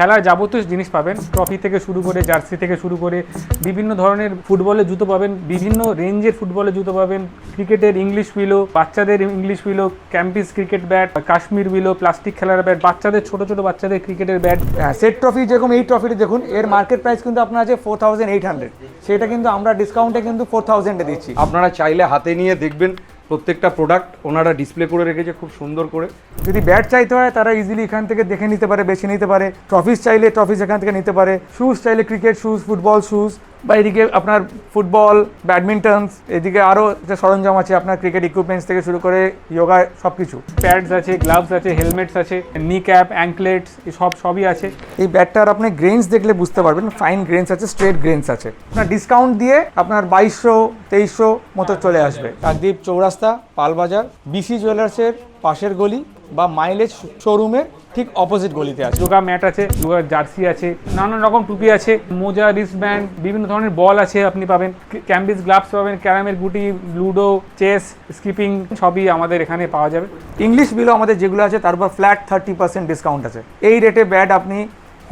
খেলার যাবতীয় জিনিস পাবেন। ট্রফি থেকে শুরু করে জার্সি থেকে শুরু করে বিভিন্ন ধরনের ফুটবলের জুতো পাবেন বিভিন্ন রেঞ্জের ফুটবলের জুতো পাবেন। ক্রিকেটের ইংলিশ উইলো বাচ্চাদের English willow ক্যাম্পিস cricket bat Kashmir willow plastic খেলার ব্যাট বাচ্চাদের ছোট ছোট বাচ্চাদের ক্রিকেটের ব্যাট। হ্যাঁ সেট ট্রফি যেরকম এই ট্রফিটি দেখুন এর মার্কেট প্রাইস কিন্তু আপনার আছে ফোর থাউজেন্ড এইট হান্ড্রেড সেটা কিন্তু আমরা ডিসকাউন্টে কিন্তু ফোর থাউজেন্ডে দিচ্ছি। আপনারা চাইলে হাতে নিয়ে দেখবেন প্রত্যেকটা প্রোডাক্ট ওনারা ডিসপ্লে করে রেখেছে খুব সুন্দর করে। যদি ব্যাট চাইতে হয়, তারা ইজিলি এখান থেকে দেখে নিতে পারে, বেছে নিতে পারে। ট্রফিস চাইলে ট্রফিস এখান থেকে নিতে পারে। শুজ চাইলে ক্রিকেট শুজ ফুটবল শুজ বা এদিকে আপনার ফুটবল ব্যাডমিন্টনস এদিকে আরও যে সরঞ্জাম আছে, আপনার ক্রিকেট ইকুইপমেন্টস থেকে শুরু করে যোগা সব কিছু প্যাডস আছে গ্লাভস আছে হেলমেটস আছে নি ক্যাপ অ্যাঙ্কলেটস সব, সবই আছে। এই ব্যাটটার আপনি গ্রেনস দেখলে বুঝতে পারবেন ফাইন গ্রেনস আছে স্ট্রেট গ্রেনস আছে। আপনার ডিসকাউন্ট দিয়ে আপনার বাইশশো, তেইশশো মতো চলে আসবে। কাকদ্বীপ চৌরাস্তা, পালবাজার বিসি জুয়েলার্সের পাশের গলি বা মাইলেজ শোরুমের ঠিক অপোজিট গলিতে আছে। যোগা ম্যাট আছে যোগা জার্সি আছে নানান রকম টুপি আছে মোজা রিস্টব্যান্ড বিভিন্ন ধরনের বল আছে আপনি পাবেন। ক্যাম্বিস গ্লাভস পাবেন ক্যারামের গুটি লুডো চেস স্কিপিং সবই আমাদের এখানে পাওয়া যাবে। ইংলিশ বিলও আমাদের যেগুলো আছে তারপর ফ্ল্যাট থার্টি পার্সেন্ট ডিসকাউন্ট আছে। এই রেটে ব্যাট আপনি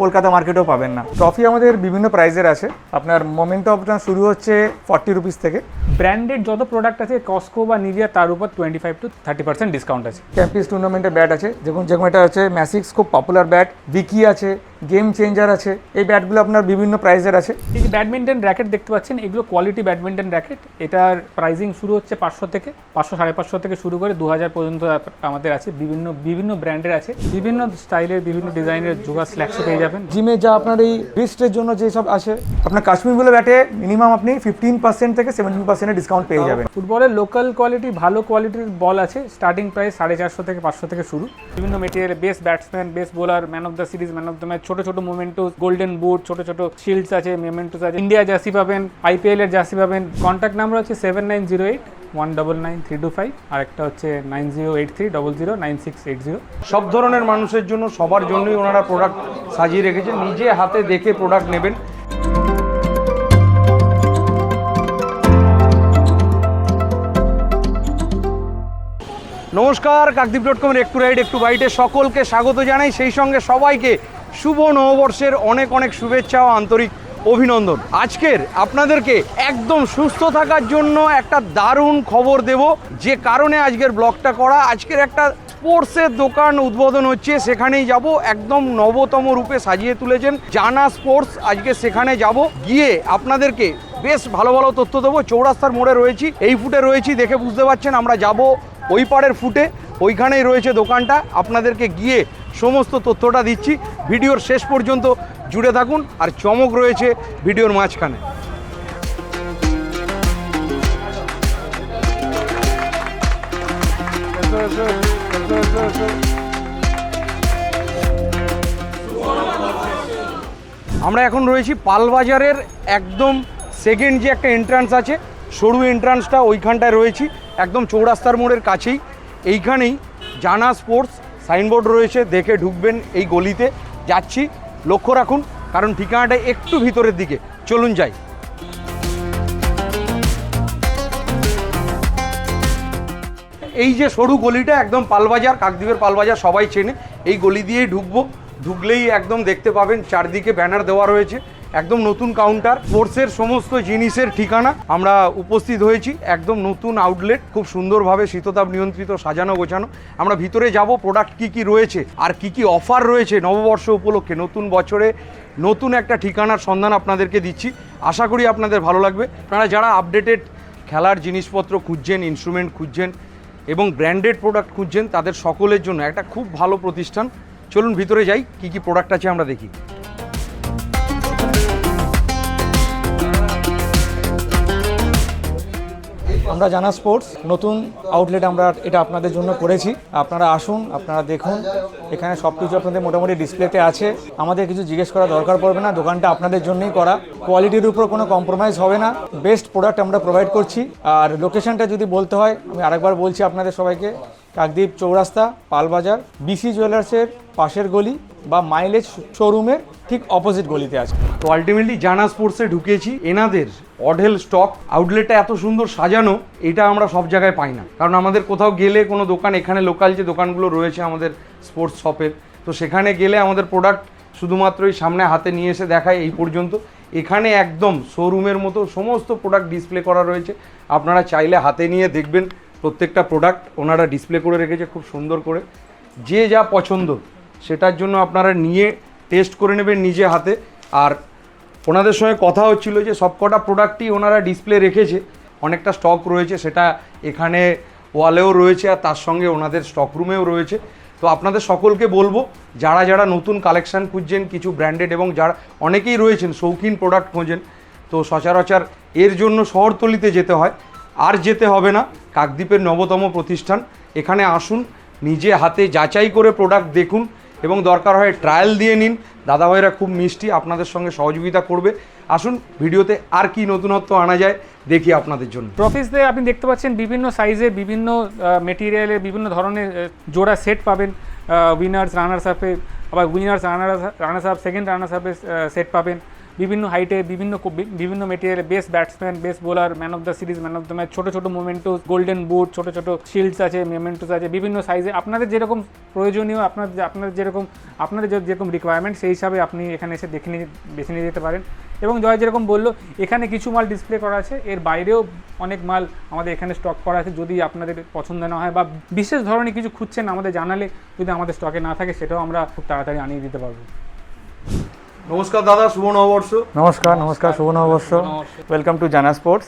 কলকাতা মার্কেটেও পাবেন না। ট্রফি আমাদের বিভিন্ন প্রাইজের আছে। আপনার মোমেন্টো আপনার শুরু হচ্ছে ফর্টি রুপিস থেকে। ব্র্যান্ডেড যত প্রোডাক্ট আছে কস্কো বা নিভিয়া তার উপর twenty five to thirty percent discount আছে। ক্যাম্পিস টুর্নামেন্টের ব্যাট আছে। যেমন যেমন এটা হচ্ছে ম্যাসিক্স খুব পপুলার ব্যাট ভিকি আছে। গেম চেঞ্জার আছে। এই ব্যাটগুলো আপনার বিভিন্ন প্রাইজের আছে। এই যে ব্যাডমিন্টন র্যাকেট দেখতে পাচ্ছেন এগুলো কোয়ালিটি ব্যাডমিন্টন র্যাকেট এটার প্রাইজিং শুরু হচ্ছে পাঁচশো থেকে পাঁচশো সাড়ে পাঁচশো থেকে শুরু করে দু হাজার পর্যন্ত আমাদের আছে। বিভিন্ন বিভিন্ন ব্র্যান্ডের আছে। বিভিন্ন স্টাইলের বিভিন্ন ডিজাইনের যোগা স্ল্যাক্সও পেয়ে যাবেন। জিমে যা আপনার এই রিস্টের জন্য যেসব আছে আপনার কাশ্মীরগুলো ব্যাটে মিনিমাম আপনি ফিফটিন পার্সেন্ট থেকে সেভেন্টিন পার্সেন্টের ডিসকাউন্ট পেয়ে যাবেন। ফুটবলের লোকাল কোয়ালিটি ভালো কোয়ালিটির বল আছে। স্টার্টিং প্রাইস সাড়ে চারশো থেকে পাঁচশো থেকে শুরু। বিভিন্ন material best batsman best bowler man of the series man of the match ছোট ছোট মোমেন্টোস গোল্ডেন বুট ছোট ছোট শিল্ডস আছে মেমেন্টোস আছে। ইন্ডিয়া জার্সি পাবেন আইপিএল এর জার্সি পাবেন। কন্ট্যাক্ট নাম্বার হচ্ছে seven nine zero eight one double nine three two five আর একটা হচ্ছে nine zero eight three double zero nine six eight zero সব ধরনের মানুষের জন্য, সবার জন্যই ওনারা প্রোডাক্ট সাজিয়ে রেখেছে নিজে হাতে দেখে প্রোডাক্ট নেবেন। নমস্কার, কাকদ্বীপ ডট কমের একটু রাইড একটু বাইটে সকলকে স্বাগত জানাই। সেই সঙ্গে সবাইকে শুভ নববর্ষের অনেক অনেক শুভেচ্ছা ও আন্তরিক অভিনন্দন। আজকের আপনাদেরকে একদম সুস্থ থাকার জন্য একটা দারুণ খবর দেব। যে কারণে আজকের ব্লগটা করা। আজকের একটা স্পোর্টসের দোকান উদ্বোধন হচ্ছে। সেখানেই যাব। একদম নবতম রূপে সাজিয়ে তুলেছেন জানা স্পোর্টস। আজকে সেখানে যাব। গিয়ে আপনাদেরকে বেশ ভালো ভালো তথ্য দেবো। চৌরাস্তার মোড়ে রয়েছি। এই ফুটে রয়েছি দেখে বুঝতে পারছেন আমরা যাব ওই পাড়ের ফুটে। ওইখানেই রয়েছে দোকানটা। আপনাদেরকে গিয়ে সমস্ত তথ্যটা দিচ্ছি। ভিডিওর শেষ পর্যন্ত জুড়ে থাকুন আর চমক রয়েছে ভিডিওর মাঝখানে। আমরা এখন রয়েছি পালবাজারের একদম সেকেন্ড যে একটা এন্ট্রান্স আছে, সরু এন্ট্রান্সটা ওইখানটায় রয়েছি, একদম চৌরাস্তার মোড়ের কাছেই। এইখানেই জানা স্পোর্টস সাইনবোর্ড রয়েছে, দেখে ঢুকবেন এই গলিতে। যাচ্ছি, লক্ষ্য রাখুন, কারণ ঠিকানাটা একটু ভিতরের দিকে। চলুন যাই। এই যে সরু গলিটা একদম পালবাজার, কাকদ্বীপের পালবাজার, সবাই চেনে। এই গলি দিয়েই ঢুকবো। ঢুকলেই একদম দেখতে পাবেন, চারদিকে ব্যানার দেওয়া রয়েছে। একদম নতুন কাউন্টার স্পোর্টসের সমস্ত জিনিসের ঠিকানা আমরা উপস্থিত হয়েছি। একদম নতুন আউটলেট খুব সুন্দরভাবে শীততাপ নিয়ন্ত্রিত সাজানো গোছানো। আমরা ভিতরে যাব প্রোডাক্ট কি কি রয়েছে, আর কি কি অফার রয়েছে নববর্ষ উপলক্ষে, নতুন বছরে, নতুন একটা ঠিকানার সন্ধান আপনাদেরকে দিচ্ছি। আশা করি আপনাদের ভালো লাগবে। আপনারা যারা আপডেটেড খেলার জিনিসপত্র খুঁজছেন ইনস্ট্রুমেন্ট খুঁজছেন এবং ব্র্যান্ডেড প্রোডাক্ট খুঁজছেন, তাদের সকলের জন্য একটা খুব ভালো প্রতিষ্ঠান। চলুন ভিতরে যাই, কি কি প্রোডাক্ট আছে আমরা দেখি। আমরা জানা স্পোর্টস, নতুন আউটলেট আমরা এটা আপনাদের জন্য করেছি। আপনারা আসুন, আপনারা দেখুন। এখানে সব কিছু আপনাদের মোটামুটি ডিসপ্লেতে আছে। আমাদের কিছু জিজ্ঞেস করা দরকার পড়বে না, দোকানটা আপনাদের জন্যই করা। কোয়ালিটির উপর কোনো কম্প্রোমাইজ হবে না। বেস্ট প্রোডাক্ট আমরা প্রোভাইড করছি। আর লোকেশনটা যদি বলতে হয়, আমি আরেকবার বলছি আপনাদের সবাইকে, কাকদ্বীপ চৌরাস্তা, পালবাজার বিসি জুয়েলার্সের পাশের গলি। বা মাইলেজ শোরুমের ঠিক অপোজিট গলিতে আছে। তো আলটিমেটলি জানা স্পোর্টসে ঢুকেছি। এনাদের অঢেল স্টক আউটলেটটা এত সুন্দর সাজানো, এটা আমরা সব জায়গায় পাই না। কারণ আমাদের কোথাও গেলে কোনো দোকান, এখানে লোকাল যে দোকানগুলো রয়েছে আমাদের স্পোর্টস শপের তো সেখানে গেলে আমাদের প্রোডাক্ট শুধুমাত্রই সামনে হাতে নিয়ে এসে দেখায় এই পর্যন্ত। এখানে একদম শোরুমের মতো সমস্ত প্রোডাক্ট ডিসপ্লে করা রয়েছে। আপনারা চাইলে হাতে নিয়ে দেখবেন প্রত্যেকটা প্রোডাক্ট ওনারা ডিসপ্লে করে রেখেছে খুব সুন্দর করে। যে যা পছন্দ সেটার জন্য আপনারা নিয়ে টেস্ট করে নেবেন নিজে হাতে। আর ওনাদের সঙ্গে কথা হচ্ছিল যে সবকটা প্রোডাক্টই ওনারা ডিসপ্লে রেখেছে। অনেকটা স্টক রয়েছে, সেটা এখানে ওয়ালেও রয়েছে আর তার সঙ্গে ওনাদের স্টক রুমেও রয়েছে। তো আপনাদের সকলকে বলব, যারা যারা নতুন কালেকশন খুঁজছেন, কিছু ব্র্যান্ডেড এবং যারা অনেকেই রয়েছেন, শৌখিন প্রোডাক্ট খোঁজেন, তো সচরাচর এর জন্য শহরতলিতে যেতে হয়। আর যেতে হবে না, কাকদ্বীপের নবতম প্রতিষ্ঠান। এখানে আসুন, নিজে হাতে যাচাই করে প্রোডাক্ট দেখুন এবং দরকার হয় ট্রায়াল দিয়ে নিন। দাদাভাইরা খুব মিষ্টি, আপনাদের সঙ্গে সহযোগিতা করবে। আসুন, ভিডিওতে আর কি নতুনত্ব আনা যায়, দেখি আপনাদের জন্য। ট্রফিসতে আপনি দেখতে পাচ্ছেন বিভিন্ন সাইজে বিভিন্ন মেটেরিয়ালের বিভিন্ন ধরনের জোড়া সেট পাবেন। উইনার্স রানার্স আপে আবার winners runners runners up second runners আপে সেট পাবেন। বিভিন্ন হাইটে বিভিন্ন বিভিন্ন মেটেরিয়ালে best batsman best bowler man of the series man of the match ছোটো ছোটো মোমেন্টোস গোল্ডেন বুট ছোটো ছোটো শিল্ডস আছে মেমেন্টোস আছে, বিভিন্ন সাইজে আপনাদের যেরকম প্রয়োজনীয় আপনার আপনার যেরকম, আপনাদের যেরকম রিকোয়ারমেন্ট সেই হিসাবে আপনি এখানে এসে দেখে নিয়ে বেছে নিয়ে যেতে পারেন। এবং জয় যেরকম বলল, এখানে কিছু মাল ডিসপ্লে করা আছে, এর বাইরেও অনেক মাল আমাদের এখানে স্টক করা আছে, যদি আপনাদের পছন্দ না হয় বা বিশেষ ধরনের কিছু খুঁজছেন আমাদের জানালে যদি আমাদের স্টকে না থাকে, সেটাও আমরা খুব তাড়াতাড়ি আনিয়ে দিতে পারব। নমস্কার দাদা, শুভ নববর্ষ। নমস্কার নমস্কার, শুভ নববর্ষ। Welcome to Jana sports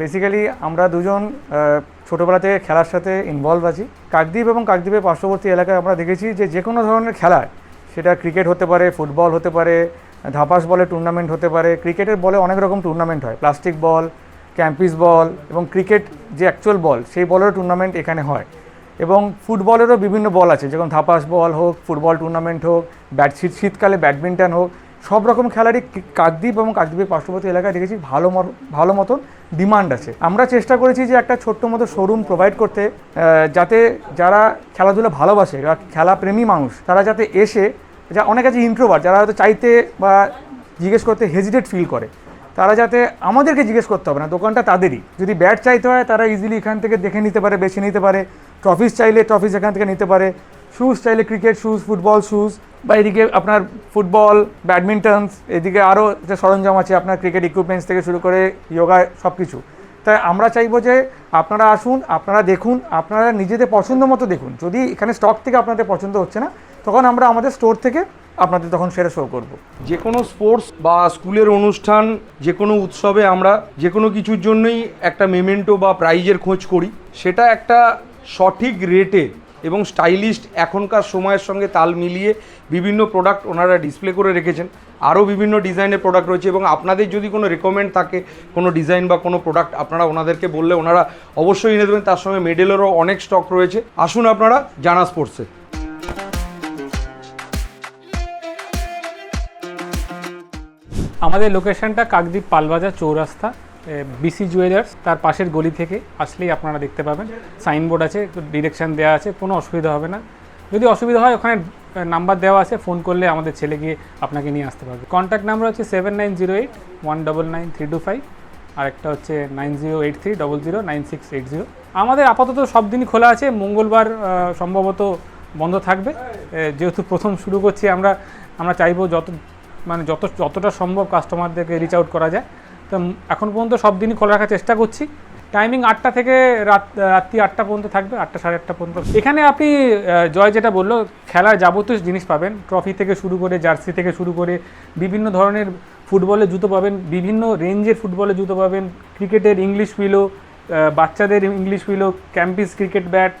basically আমরা দুজন ছোটোবেলা থেকে খেলার সাথে ইনভলভ আছি। কাকদ্বীপ এবং কাকদ্বীপের পার্শ্ববর্তী এলাকায় আমরা দেখেছি যে যে কোনো ধরনের খেলায় সেটা ক্রিকেট হতে পারে ফুটবল হতে পারে, ধাপাস বলে টুর্নামেন্ট হতে পারে। ক্রিকেটের বলে অনেক রকম টুর্নামেন্ট হয়। প্লাস্টিক বল ক্যাম্পিস বল এবং ক্রিকেট যে অ্যাকচুয়াল বল সেই বলেরও টুর্নামেন্ট এখানে হয়। এবং ফুটবলেরও বিভিন্ন বল আছে যেমন ধাপাস বল হোক, ফুটবল টুর্নামেন্ট হোক ব্যাট শীত শীতকালে ব্যাডমিন্টন হোক, সব রকম খেলারই কাকদ্বীপ এবং কাকদ্বীপের পার্শ্ববর্তী এলাকায় দেখেছি ভালো ভালো মতন ডিমান্ড আছে। আমরা চেষ্টা করেছি যে একটা ছোট্ট মতো শোরুম প্রোভাইড করতে যাতে যারা খেলাধুলা ভালোবাসে বা খেলাপ্রেমী মানুষ, তারা যাতে এসে, যা অনেক আছে ইন্ট্রোভার যারা হয়তো চাইতে বা জিজ্ঞেস করতে হেজিটেট ফিল করে, তারা যাতে আমাদেরকে জিজ্ঞেস করতে হবে না, দোকানটা তাদেরই। যদি ব্যাট চাইতে হয়, তারা ইজিলি এখান থেকে দেখে নিতে পারে, বেছে নিতে পারে। ট্রফিস চাইলে ট্রফিস এখান থেকে নিতে পারে। শুজ চাইলে ক্রিকেট শুজ ফুটবল শুজ বা এদিকে আপনার ফুটবল ব্যাডমিন্টনস এদিকে আরও যে সরঞ্জাম আছে আপনার ক্রিকেট ইকুইপমেন্টস থেকে শুরু করে যোগা সব কিছু তাই আমরা চাইব যে আপনারা আসুন, আপনারা দেখুন, আপনারা নিজেদের পছন্দ মতো দেখুন। যদি এখানে স্টক থেকে আপনাদের পছন্দ হচ্ছে না, তখন আমরা আমাদের স্টোর থেকে আপনাদের তখন সেটা শো করব। যে কোনো স্পোর্টস বা স্কুলের অনুষ্ঠান, যে কোনো উৎসবে আমরা যে কোনো কিছুর জন্যই একটা মেমেন্টো বা প্রাইজের খোঁজ করি। সেটা একটা সঠিক রেটে এবং স্টাইলিস্ট এখনকার সময়ের সঙ্গে তাল মিলিয়ে বিভিন্ন প্রোডাক্ট ওনারা ডিসপ্লে করে রেখেছেন। আরও বিভিন্ন ডিজাইনের প্রোডাক্ট রয়েছে এবং আপনাদের যদি কোনো রেকমেন্ড থাকে কোনো ডিজাইন বা কোনো প্রোডাক্ট আপনারা ওনাদেরকে বললে ওনারা অবশ্যই এনে দেবেন। তার সঙ্গে মেডেলেরও অনেক স্টক রয়েছে। আসুন আপনারা জানা স্পোর্টসে আমাদের লোকেশনটা কাকদ্বীপ পালবাজার চৌরাস্তা। বিসি জুয়েলার্স তার পাশের গলি থেকে আসলেই আপনারা দেখতে পাবেন। সাইনবোর্ড আছে ডিরেকশান দেওয়া আছে, কোনো অসুবিধা হবে না। যদি অসুবিধা হয়, ওখানে নাম্বার দেওয়া আছে ফোন করলে আমাদের ছেলে গিয়ে আপনাকে নিয়ে আসতে পারবে। কন্ট্যাক্ট নাম্বার হচ্ছে seven nine zero eight one double nine three two five আর একটা হচ্ছে nine zero eight three double zero nine six eight zero আমাদের আপাতত সব দিনই খোলা আছে, মঙ্গলবার সম্ভবত বন্ধ থাকবে। যেহেতু প্রথম শুরু করছি, আমরা আমরা চাইব যত মানে যত, যতটা সম্ভব কাস্টমারদেরকে রিচ আউট করা যায়। তো এখন পর্যন্ত সব দিনই খোলা রাখার চেষ্টা করছি। টাইমিং আটটা থেকে রাত, রাত্রি আটটা পর্যন্ত থাকবে, আটটা সাড়ে আটটা পর্যন্ত। এখানে আপনি জয় যেটা বলল, খেলার যাবতীয় জিনিস পাবেন। ট্রফি থেকে শুরু করে জার্সি থেকে শুরু করে, বিভিন্ন ধরনের ফুটবলের জুতো পাবেন, বিভিন্ন রেঞ্জের ফুটবলের জুতো পাবেন। ক্রিকেটের ইংলিশ উইলো বাচ্চাদের English willow ক্যাম্পিস cricket bat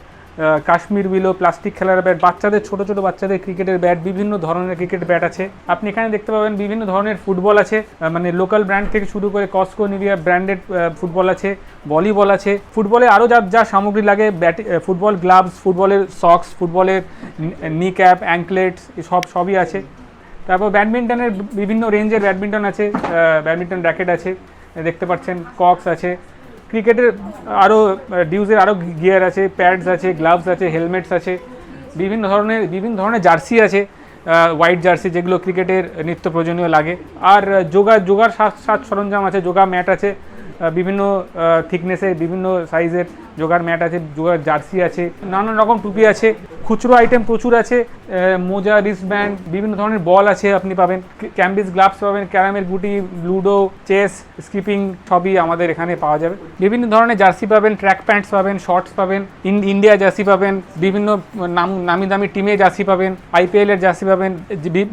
Kashmir willow plastic খেলার ব্যাট বাচ্চাদের, ছোট ছোট বাচ্চাদের ক্রিকেটের ব্যাট বিভিন্ন ধরনের ক্রিকেট ব্যাট আছে। আপনি এখানে দেখতে পাবেন বিভিন্ন ধরনের ফুটবল আছে মানে লোকাল ব্র্যান্ড থেকে শুরু করে কস্কো নিভিয়া ব্র্যান্ডেড ফুটবল আছে ভলিবল আছে। ফুটবলে আরও যা যা সামগ্রী লাগে ব্যাট ফুটবল গ্লাভস ফুটবলের সক্স ফুটবলের নি ক্যাপ অ্যাঙ্কলেটস সব, সবই আছে। তারপর ব্যাডমিন্টনের বিভিন্ন রেঞ্জের ব্যাডমিন্টন আছে ব্যাডমিন্টন র্যাকেট আছে দেখতে পাচ্ছেন কক্স আছে। ক্রিকেটের আরও ডিউজের আরও গিয়ার আছে, প্যাডস আছে, গ্লাভস আছে, হেলমেটস আছে, বিভিন্ন ধরনের বিভিন্ন ধরনের জার্সি আছে হোয়াইট জার্সি যেগুলো ক্রিকেটের নিত্য প্রয়োজনীয় লাগে। আর যোগা, যোগার সাজ সরঞ্জাম আছে, যোগা ম্যাট আছে বিভিন্ন থিকনেসের বিভিন্ন সাইজের জোগাড় ম্যাট আছে, জোগাড় জার্সি আছে, নানান রকম টুপি আছে, খুচরো আইটেম প্রচুর আছে মোজা রিস্টব্যান্ড বিভিন্ন ধরনের বল আছে আপনি পাবেন ক্যাম্বিস গ্লাভস পাবেন ক্যারামেল গুটি লুডো চেস স্কিপিং সবই আমাদের এখানে পাওয়া যাবে। বিভিন্ন ধরনের জার্সি পাবেন ট্র্যাক প্যান্টস পাবেন শর্টস পাবেন, ইন- ইন্ডিয়া জার্সি পাবেন, বিভিন্ন, নাম, নামি দামি টিমে জার্সি পাবেন আইপিএল এর জার্সি পাবেন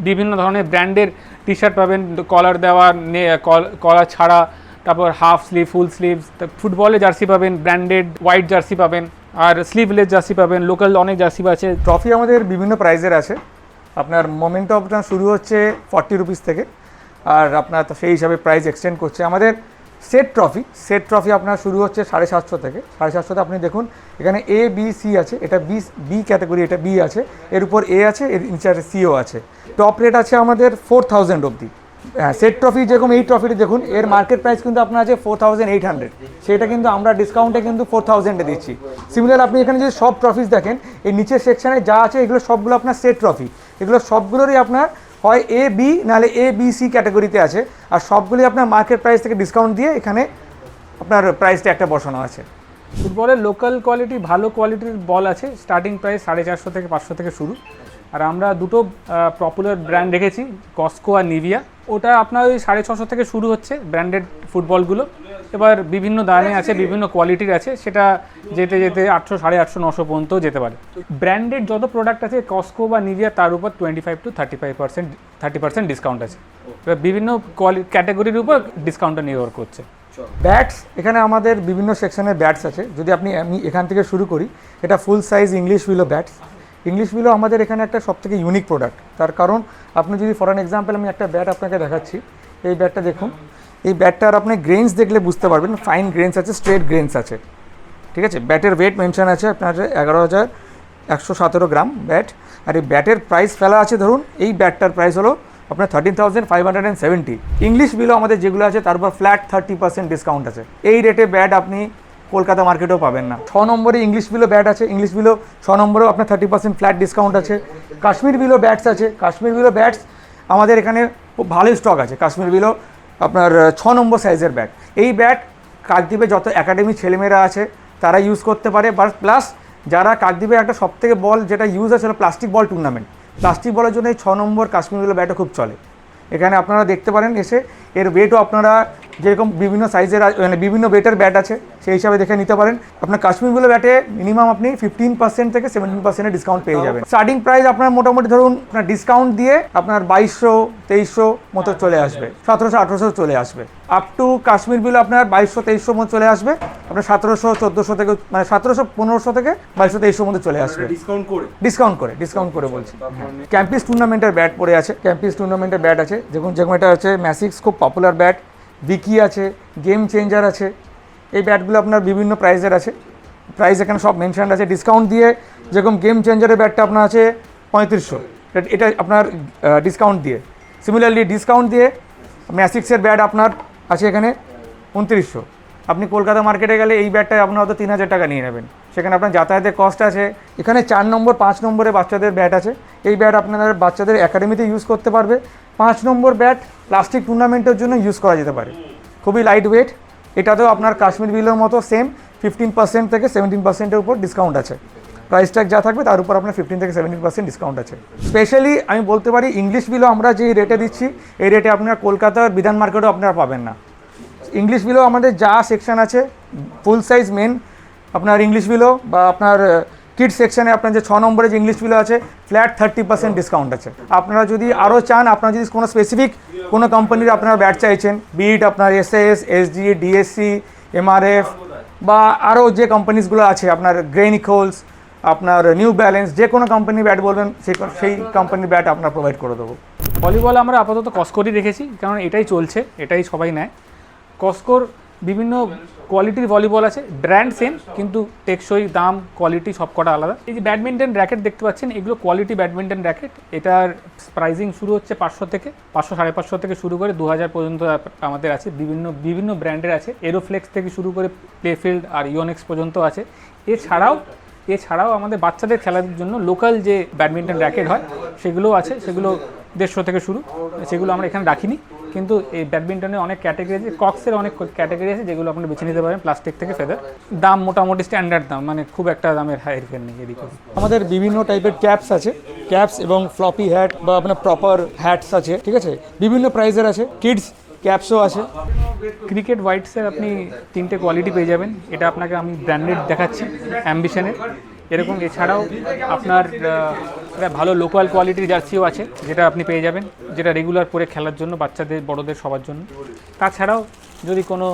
বিভিন্ন ধরনের ব্র্যান্ডের টি শার্ট পাবেন কলার দেওয়া কলার ছাড়া তারপর হাফ স্লিভ ফুল স্লিভস ফুটবলে জার্সি পাবেন ব্র্যান্ডেড হোয়াইট জার্সি পাবেন, আর স্লিভলেস জার্সি পাবেন লোকাল অনেক জার্সি আছে। ট্রফি আমাদের বিভিন্ন প্রাইজের আছে। আপনার মোমেন্ট আপনার শুরু হচ্ছে ফর্টি রুপিস থেকে, আর আপনার সেই হিসাবে প্রাইস এক্সটেন্ড করছে। আমাদের সেট ট্রফি সেট ট্রফি আপনার শুরু হচ্ছে সাড়ে সাতশো থেকে। সাড়ে সাতশোতে আপনি দেখুন, এখানে এ বি সি আছে, এটা বি বি ক্যাটাগরি এটা বি আছে, এর উপর এ আছে, এর নিচে সিও আছে। টপ রেট আছে আমাদের ফোর থাউজেন্ড অবধি। সেট ট্রফি যেরকম এই ট্রফিটি দেখুন, এর মার্কেট প্রাইস কিন্তু আপনার আছে ফোর থাউজেন্ড এইট হান্ড্রেড সেটা কিন্তু আমরা ডিসকাউন্টে কিন্তু ফোর থাউজেন্ডে দিচ্ছি। সিমিলার আপনি এখানে যদি সব ট্রফিস দেখেন, এই নিচের সেকশানে যা আছে, এগুলো সবগুলো আপনার সেট ট্রফি এগুলো সবগুলোরই আপনার হয় এ বি নাহলে এ বি সি ক্যাটাগরিতে আছে। আর সবগুলি আপনার মার্কেট প্রাইস থেকে ডিসকাউন্ট দিয়ে এখানে আপনার প্রাইসটা একটা বসানো আছে। ফুটবলের লোকাল কোয়ালিটি ভালো কোয়ালিটির বল আছে। স্টার্টিং প্রাইস সাড়ে চারশো থেকে পাঁচশো থেকে শুরু। আর আমরা দুটো পপুলার ব্র্যান্ড রেখেছি কস্কো আর নিভিয়া ওটা আপনার ওই সাড়ে ছশো থেকে শুরু হচ্ছে ব্র্যান্ডেড ফুটবলগুলো। এবার বিভিন্ন দামে আছে, বিভিন্ন কোয়ালিটির আছে, সেটা যেতে যেতে আটশো, সাড়ে আটশো, নশো পর্যন্ত যেতে পারে। ব্র্যান্ডেড যত প্রোডাক্ট আছে কস্কো বা নিভিয়া তার উপর twenty five to thirty five percent thirty percent discount আছে। এবার বিভিন্ন কোয়ালি ক্যাটাগরির উপর ডিসকাউন্টটা নির্ভর করছে। ব্যাটস এখানে আমাদের বিভিন্ন সেকশনের ব্যাটস আছে। যদি আপনি আমি এখান থেকে শুরু করি, এটা full size English willow bats English willow আমাদের এখানে একটা সবথেকে ইউনিক প্রোডাক্ট তার কারণ, আপনি যদি ফর অ্যান এক্সাম্পল আমি একটা ব্যাট আপনাকে দেখাচ্ছি, এই ব্যাটটা দেখুন। এই ব্যাটটার আপনি গ্রেনস দেখলে বুঝতে পারবেন ফাইন গ্রেনস আছে স্ট্রেট গ্রেনস আছে। ঠিক আছে? ব্যাটের ওয়েট মেনশন আছে আপনার এগারো হাজার একশো সতেরো গ্রাম ব্যাট আর এই ব্যাটের প্রাইস ফেলা আছে, ধরুন, এই ব্যাটটার প্রাইস হলো আপনার thirteen thousand five hundred and seventy English willow আমাদের যেগুলো আছে, তার উপর ফ্ল্যাট থার্টি পার্সেন্ট ডিসকাউন্ট আছে। এই রেটে ব্যাট আপনি কলকাতা মার্কেটেও পাবেন না। ছ নম্বরে ইংলিশ বিলো ব্যাট আছে। ইংলিশ বিলো ছ নম্বরেও আপনার থার্টি পার্সেন্ট ফ্ল্যাট ডিসকাউন্ট আছে। কাশ্মীর বিলো ব্যাটস আছে। কাশ্মীর বিলো ব্যাটস আমাদের এখানে খুব ভালোই স্টক আছে। কাশ্মীর বিলো আপনার ছ নম্বর সাইজের ব্যাট এই ব্যাট কাকদ্বীপে যত একাডেমি ছেলেমেয়েরা আছে, তারা ইউজ করতে পারে। প্লাস যারা কাকদ্বীপে একটা সবথেকে বল যেটা ইউজ আছে প্লাস্টিক বল টুর্নামেন্ট প্লাস্টিক বলের জন্য এই ছ নম্বর কাশ্মীরগুলো ব্যাটও খুব চলে। এখানে আপনারা দেখতে পারেন এসে এর ওয়েটও আপনারা যেরকম বিভিন্ন সাইজের মানে বিভিন্ন ওয়েটের ব্যাট আছে সেই হিসাবে দেখে নিতে পারেন। আপনার কাশ্মীরগুলো ব্যাটে মিনিমাম আপনি ফিফটিন পার্সেন্ট থেকে সেভেন্টিন পার্সেন্টের ডিসকাউন্ট পেয়ে যাবেন। স্টার্টিং প্রাইস আপনার মোটামুটি ধরুন আপনার ডিসকাউন্ট দিয়ে আপনার বাইশশো তেইশশো মতো চলে আসবে সতেরোশো আঠেরোশো চলে আসবে। আপ টু কাশ্মীর বিল আপনার বাইশশো তেইশশো মতো চলে আসবে আপনার সতেরোশো চোদ্দোশো থেকে মানে সতেরোশো পনেরোশো থেকে বাইশশো তেইশশো মধ্যে চলে আসবে। ডিসকাউন্ট করে। ডিসকাউন্ট করে ডিসকাউন্ট করে বলছি। ক্যাম্পিস টুর্নামেন্টের ব্যাট পড়ে আছে ক্যাম্পিস টুর্নামেন্টের ব্যাট আছে যেমন যেরকম এটা হচ্ছে ম্যাসিক্স খুব পপুলার ব্যাট বিকি আছে গেম চেঞ্জার আছে, এই ব্যাটগুলো আপনার বিভিন্ন প্রাইজের আছে। প্রাইস এখানে সব মেনশন আছে। ডিসকাউন্ট দিয়ে যেরকম গেম চেঞ্জারের ব্যাটটা আপনার আছে পঁয়ত্রিশশো। এটা আপনার ডিসকাউন্ট দিয়ে। সিমিলারলি ডিসকাউন্ট দিয়ে ম্যাসিক্সের ব্যাট আপনার আছে এখানে উনত্রিশশো। আপনি কলকাতা মার্কেটে গেলে এই ব্যাটটায় আপনার হয়তো তিন হাজার টাকা নিয়ে নেবেন। সেখানে আপনার যাতায়াতের কস্ট আছে। এখানে চার নম্বর, পাঁচ নম্বরে বাচ্চাদের ব্যাট আছে। এই ব্যাট আপনাদের বাচ্চাদের একাডেমিতে ইউজ করতে পারবে। পাঁচ নম্বর ব্যাট প্লাস্টিক টুর্নামেন্টের জন্য ইউজ করা যেতে পারে। খুবই লাইট ওয়েট এটাতেও আপনার কাশ্মীর বিলের মতো সেম ফিফটিন পার্সেন্ট থেকে সেভেন্টিন পার্সেন্টের উপর ডিসকাউন্ট আছে। প্রাইস ট্যাগ যা থাকবে তার উপর আপনার ফিফটিন থেকে সেভেন্টিন পার্সেন্ট ডিসকাউন্ট আছে। স্পেশালি আমি বলতে পারি ইংলিশ বিলও আমরা যে রেটে দিচ্ছি, এই রেটে আপনার কলকাতার বিধান মার্কেটও আপনারা পাবেন না। ইংলিশ বিলো আমাদের যা সেকশন আছে ফুল সাইজ মেন আপনার ইংলিশ বিলো বা আপনার কিড সেকশনে আপনার যে ছ নম্বরে যে ইংলিশ বিলো আছে ফ্ল্যাট থার্টি পার্সেন্ট ডিসকাউন্ট আছে। আপনারা যদি আরও চান, আপনারা যদি কোনো স্পেসিফিক কোনো কোম্পানির আপনারা ব্যাট চাইছেন বিট আপনার S S SG DSC MRF বা আরও যে কোম্পানিজগুলো আছে, আপনার গ্রেনিকোলস আপনার নিউ ব্যালেন্স যে কোনো কোম্পানির ব্যাট বলবেন, সেই সেই কোম্পানির ব্যাট আপনার প্রোভাইড করে দেবো। ভলিবল আমরা আপাতত কস্কোরই রেখেছি কারণ এটাই চলছে, এটাই সবাই নেয়। কস্কোর বিভিন্ন কোয়ালিটির ভলিবল আছে ব্র্যান্ড সেম কিন্তু টেকসই দাম কোয়ালিটি সব কটা আলাদা। এই যে ব্যাডমিন্টন র্যাকেট দেখতে পাচ্ছেন, এগুলো কোয়ালিটি ব্যাডমিন্টন র্যাকেট এটার প্রাইজিং শুরু হচ্ছে পাঁচশো থেকে, পাঁচশো সাড়ে পাঁচশো থেকে শুরু করে দু হাজার পর্যন্ত আমাদের আছে। বিভিন্ন বিভিন্ন ব্র্যান্ডের আছে। এরোফ্লেক্স থেকে শুরু করে প্লেফিল্ড আর ইওনেক্স পর্যন্ত আছে। এছাড়াও এছাড়াও আমাদের বাচ্চাদের খেলার জন্য লোকাল যে ব্যাডমিন্টন র্যাকেট হয়, সেগুলোও আছে। সেগুলো দেড়শো থেকে শুরু। সেগুলো আমরা এখানে রাখিনি। কিন্তু এই ব্যাডমিন্টনে অনেক ক্যাটাগরি আছে কক্সের অনেক ক্যাটাগরি আছে যেগুলো আপনি বেছে নিতে পারেন প্লাস্টিক থেকে ফেদার দাম মোটামুটি স্ট্যান্ডার্ড দাম মানে খুব একটা দামের হাইফের নেই এদিকে আমাদের বিভিন্ন টাইপের ক্যাপস আছে ক্যাপস এবং ফ্লপি হ্যাট বা আপনার প্রপার হ্যাটস আছে ঠিক আছে? বিভিন্ন প্রাইজের আছে কিডস ক্যাপসও আছে। ক্রিকেট হোয়াইটসের আপনি তিনটে কোয়ালিটি পেয়ে যাবেন। এটা আপনাকে আমি ব্র্যান্ডেড দেখাচ্ছি অ্যাম্বিশনের এরকম এছাড়াও আপনার ভালো লোকাল কোয়ালিটির জার্সিও আছে, যেটা আপনি পেয়ে যাবেন, যেটা রেগুলার পরে খেলার জন্য, বাচ্চাদের, বড়দের সবার জন্য। তাছাড়াও যদি কোনো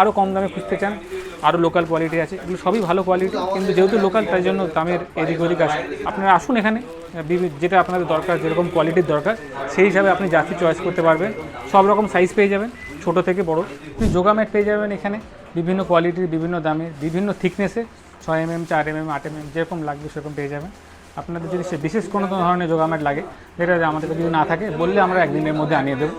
আরও কম দামে খুঁজতে চান আরও লোকাল কোয়ালিটি আছে, এগুলো সবই ভালো কোয়ালিটি কিন্তু যেহেতু লোকাল তাই জন্য দামের এদিক ওদিক আছে। আপনারা আসুন এখানে যেটা আপনাদের দরকার, যেরকম কোয়ালিটির দরকার, সেই হিসাবে আপনি জার্সি চয়েস করতে পারবেন। সব রকম সাইজ পেয়ে যাবেন, ছোট থেকে বড়। আপনি যোগা ম্যাট পেয়ে যাবেন এখানে, বিভিন্ন কোয়ালিটির বিভিন্ন দামে বিভিন্ন থিকনেসে ছয় এম এম চার এম এম আট এম এম যেরকম লাগবে সেরকম পেয়ে যাবেন। আপনাদের যদি সে বিশেষ কোনো ধরনের যোগা ম্যাট লাগে, যেটা আমাদের যদি না থাকে, বললে আমরা একদিনের মধ্যে আনিয়ে দেবো।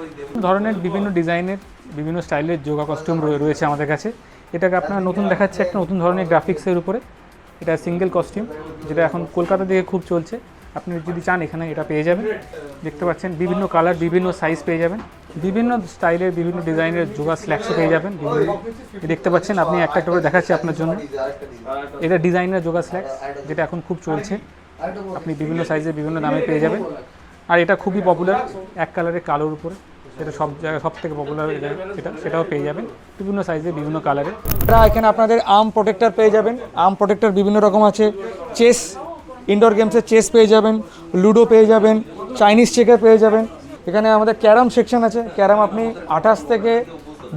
ধরনের বিভিন্ন ডিজাইনের, বিভিন্ন স্টাইলের যোগা কস্টিউম রয়েছে আমাদের কাছে। এটাকে আপনার নতুন দেখাচ্ছে একটা নতুন ধরনের গ্রাফিক্সের উপরে। এটা সিঙ্গেল কস্টিউম যেটা এখন কলকাতা দিকে খুব চলছে। আপনি যদি চান, এখানে এটা পেয়ে যাবেন। দেখতে পাচ্ছেন, বিভিন্ন কালার বিভিন্ন সাইজ পেয়ে যাবেন। বিভিন্ন স্টাইলের, বিভিন্ন ডিজাইনের যোগা স্ল্যাক্সও পেয়ে যাবেন। দেখতে পাচ্ছেন, আপনি একটা একটা করে দেখাচ্ছি আপনার জন্য। এটা ডিজাইনের যোগা স্ল্যাক্স যেটা এখন খুব চলছে। আপনি বিভিন্ন সাইজের বিভিন্ন দামে পেয়ে যাবেন। আর এটা খুবই পপুলার এক কালারের কালোর উপরে। সেটা সব জায়গায় সব থেকে পপুলার এটা, সেটাও পেয়ে যাবেন। বিভিন্ন সাইজে বিভিন্ন কালারের আপনারা এখানে আপনাদের আর্ম প্রোটেক্টর পেয়ে যাবেন। আর্ম প্রোটেক্টর বিভিন্ন রকম আছে। চেস ইনডোর গেমসের চেস পেয়ে যাবেন। লুডো পেয়ে যাবেন। চাইনিজ চেকার পেয়ে যাবেন। এখানে আমাদের ক্যারাম সেকশন আছে। ক্যারাম আপনি আঠাশ থেকে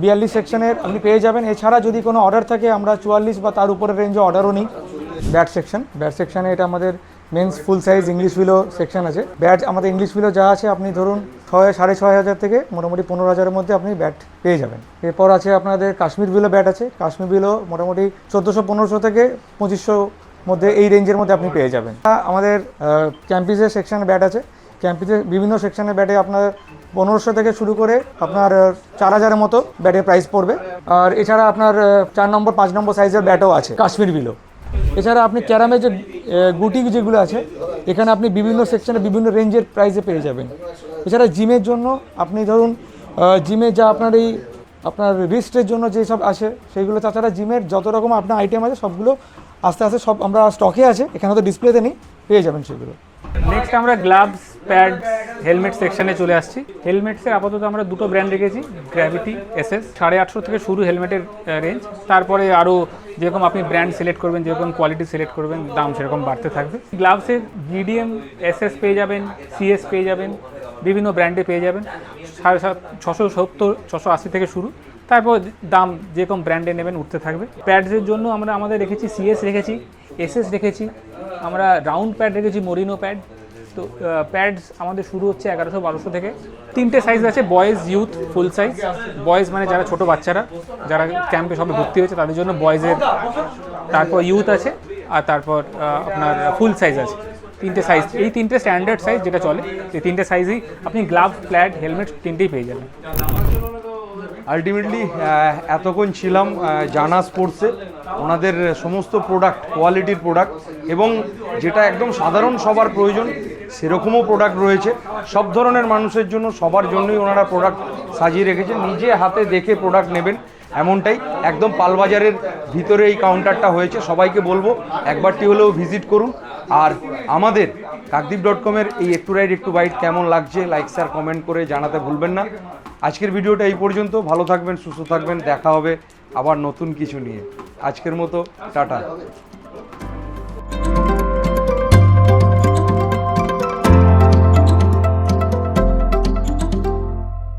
বিয়াল্লিশ সেকশনের আপনি পেয়ে যাবেন। এছাড়া যদি কোনো অর্ডার থাকে, আমরা চুয়াল্লিশ বা তার উপরের রেঞ্জে অর্ডারও নিই। ব্যাট সেকশন ব্যাট সেকশনে এটা আমাদের men's full size English willow section আছে। ব্যাট আমাদের ইংলিশ উইলো যা আছে, আপনি ধরুন ছয়, সাড়ে ছয় হাজার থেকে মোটামুটি পনেরো হাজারের মধ্যে আপনি ব্যাট পেয়ে যাবেন। এরপর আছে আপনাদের কাশ্মীর বিলো ব্যাট আছে। কাশ্মীর বিলো মোটামুটি চোদ্দোশো, পনেরোশো থেকে পঁচিশশো মধ্যে এই রেঞ্জের মধ্যে আপনি পেয়ে যাবেন। আমাদের ক্যাম্পিসের সেকশনে ব্যাট আছে। ক্যাম্পিসের বিভিন্ন সেকশনের ব্যাটে আপনার পনেরোশো থেকে শুরু করে আপনার চার হাজারের মতো ব্যাটের প্রাইস পড়বে। আর এছাড়া আপনার চার নম্বর, পাঁচ নম্বর সাইজের ব্যাটও আছে, কাশ্মীর বিলো এছাড়া আপনি ক্যারামের যে গুটি যেগুলো আছে, এখানে আপনি বিভিন্ন সেকশনে বিভিন্ন রেঞ্জের প্রাইসে পেয়ে যাবেন। এছাড়া জিমের জন্য আপনি ধরুন জিমে যা আপনার এই, আপনার রিস্টের জন্য যেসব আছে সেইগুলো তাছাড়া জিমের যত রকম আপনার আইটেম আছে, সবগুলো আস্তে আস্তে সব আমরা স্টকে আছে, এখানে তো ডিসপ্লেতে নেই, পেয়ে যাবেন সেগুলো। নেক্সট আমরা গ্লাভস প্যাড হেলমেট সেকশনে চলে আসছি। হেলমেটসের আপাতত আমরা দুটো ব্র্যান্ড রেখেছি গ্র্যাভিটি এসএস সাড়ে আটশো থেকে শুরু হেলমেটের রেঞ্জ তারপরে আরও যেরকম আপনি ব্র্যান্ড সিলেক্ট করবেন, যেরকম কোয়ালিটি সিলেক্ট করবেন, দাম সেরকম বাড়তে থাকবে। গ্লাভসের জিডিএম এসএস পেয়ে যাবেন সিএস পেয়ে যাবেন, বিভিন্ন ব্র্যান্ডে পেয়ে যাবেন। সাড়ে সাত, ছশো সত্তর, ছশো আশি থেকে শুরু। তারপর দাম যেরকম ব্র্যান্ডে নেবেন, উঠতে থাকবে। প্যাডসের জন্য আমরা আমাদের রেখেছি সিএস রেখেছি এসএস রেখেছি। আমরা রাউন্ড প্যাড রেখেছি মরিনো প্যাড তো প্যাডস আমাদের শুরু হচ্ছে এগারোশো বারোশো থেকে। তিনটে সাইজ আছে boys youth full size boys মানে যারা ছোট বাচ্চারা, যারা ক্যাম্পে সবে ভর্তি হয়েছে, তাদের জন্য বয়েজের তারপর ইউথ আছে, আর তারপর আপনার ফুল সাইজ আছে। তিনটে সাইজ এই তিনটে স্ট্যান্ডার্ড সাইজ যেটা চলে, এই তিনটে সাইজেই আপনি গ্লাভ প্ল্যাড হেলমেট তিনটেই পেয়ে যাবেন। আলটিমেটলি এতক্ষণ ছিলাম জানা স্পোর্টসে ওনাদের সমস্ত প্রোডাক্ট কোয়ালিটির প্রোডাক্ট এবং যেটা একদম সাধারণ সবার প্রয়োজন সেরকমও প্রোডাক্ট রয়েছে। সব ধরনের মানুষের জন্য, সবার জন্যই ওনারা প্রোডাক্ট সাজিয়ে রেখেছেন। নিজে হাতে দেখে প্রোডাক্ট নেবেন, এমনটাই। একদম পালবাজারের ভিতরে এই কাউন্টারটা হয়েছে। সবাইকে বলব, একবারটি হলেও ভিজিট করুন। আর আমাদের কাকদ্বীপ ডট কমের এই একটু রাইড একটু বাইট কেমন লাগছে লাইক স্যার কমেন্ট করে জানাতে ভুলবেন না। আজকের ভিডিওটা এই পর্যন্ত। ভালো থাকবেন, সুস্থ থাকবেন। দেখা হবে আবার নতুন কিছু নিয়ে। আজকের মতো, টাটা।